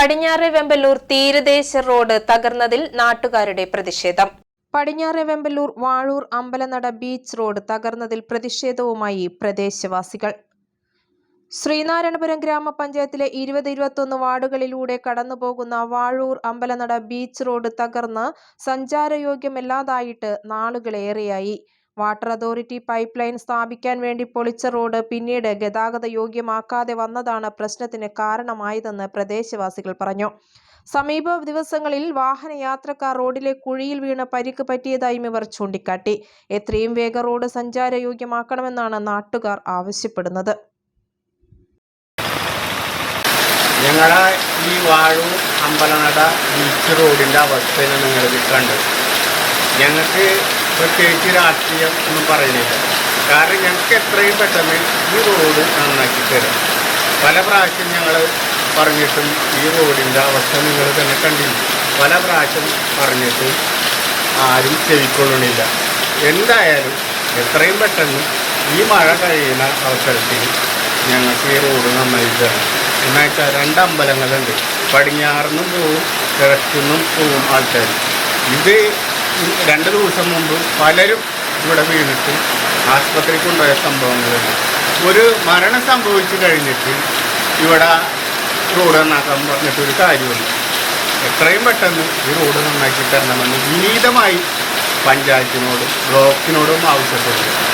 പടിഞ്ഞാറെ വെമ്പലൂർ തീരദേശ റോഡ് തകർന്നതിൽ നാട്ടുകാരുടെ പ്രതിഷേധം. പടിഞ്ഞാറെ വെമ്പലൂർ വാഴൂർ അമ്പലനട ബീച്ച് റോഡ് തകർന്നതിൽ പ്രതിഷേധവുമായി പ്രദേശവാസികൾ. ശ്രീനാരായണപുരം ഗ്രാമപഞ്ചായത്തിലെ ഇരുപത് ഇരുപത്തൊന്ന് വാർഡുകളിലൂടെ കടന്നുപോകുന്ന വാഴൂർ അമ്പലനട ബീച്ച് റോഡ് തകർന്ന് സഞ്ചാരയോഗ്യമല്ലാതായിട്ട് നാളുകളേറെയായി. വാട്ടർ അതോറിറ്റി പൈപ്പ് ലൈൻ സ്ഥാപിക്കാൻ വേണ്ടി പൊളിച്ച റോഡ് പിന്നീട് ഗതാഗത യോഗ്യമാക്കാതെ വന്നതാണ് പ്രശ്നത്തിന് കാരണമായതെന്ന് പ്രദേശവാസികൾ പറഞ്ഞു. സമീപ ദിവസങ്ങളിൽ വാഹനയാത്രക്കാർ റോഡിലെ കുഴിയിൽ വീണ് പരിക്ക് പറ്റിയതായും ഇവർ ചൂണ്ടിക്കാട്ടി. എത്രയും വേഗം റോഡ് സഞ്ചാരയോഗ്യമാക്കണമെന്നാണ് നാട്ടുകാർ ആവശ്യപ്പെടുന്നത്. ഞങ്ങളെ ഈ വാഴൂർ അമ്പലനട ബീച്ച് റോഡിന്റെ അവസ്ഥയാണ് നിങ്ങൾ കണ്ടത് ഞങ്ങൾക്ക് പ്രത്യേകിച്ച് രാഷ്ട്രീയം ഒന്നും പറയുന്നില്ല. കാരണം ഞങ്ങൾക്ക് എത്രയും പെട്ടെന്ന് ഈ റോഡ് നന്നാക്കി തരാം. പല പ്രാവശ്യം ഞങ്ങൾ പറഞ്ഞിട്ടും ഈ റോഡിന്റെ അവസ്ഥ നിങ്ങൾ തന്നെ കണ്ടില്ല? പല പ്രാവശ്യം പറഞ്ഞിട്ട് ആരും ചെവിക്കൊള്ളണില്ല എന്തായാലും എത്രയും പെട്ടെന്ന് ഈ മഴ കഴിയുന്ന അവസരത്തിൽ ഞങ്ങൾക്ക് ഈ റോഡ് നന്നായി തരണം എന്ന് വെച്ചാൽ രണ്ട് അമ്പലങ്ങളുണ്ട്. പടിഞ്ഞാറിന്നും പോവും കിഴക്കുന്നും പോവും ആൾക്കാർ ഇത് രണ്ട് ദിവസം മുമ്പ് പലരും ഇവിടെ വീണിട്ട് ആശുപത്രി കൊണ്ടുപോയ സംഭവങ്ങളുണ്ട് ഒരു മരണം സംഭവിച്ചു കഴിഞ്ഞിട്ട് ഇവിടെ റോഡ് നന്നാക്കാൻ പറഞ്ഞിട്ടൊരു കാര്യമില്ല എത്രയും പെട്ടെന്ന് ഈ റോഡ് നന്നാക്കി തരണമെന്ന് വിനീതമായി പഞ്ചായത്തിനോടും ബ്ലോക്കിനോടും ആവശ്യപ്പെടുന്നു.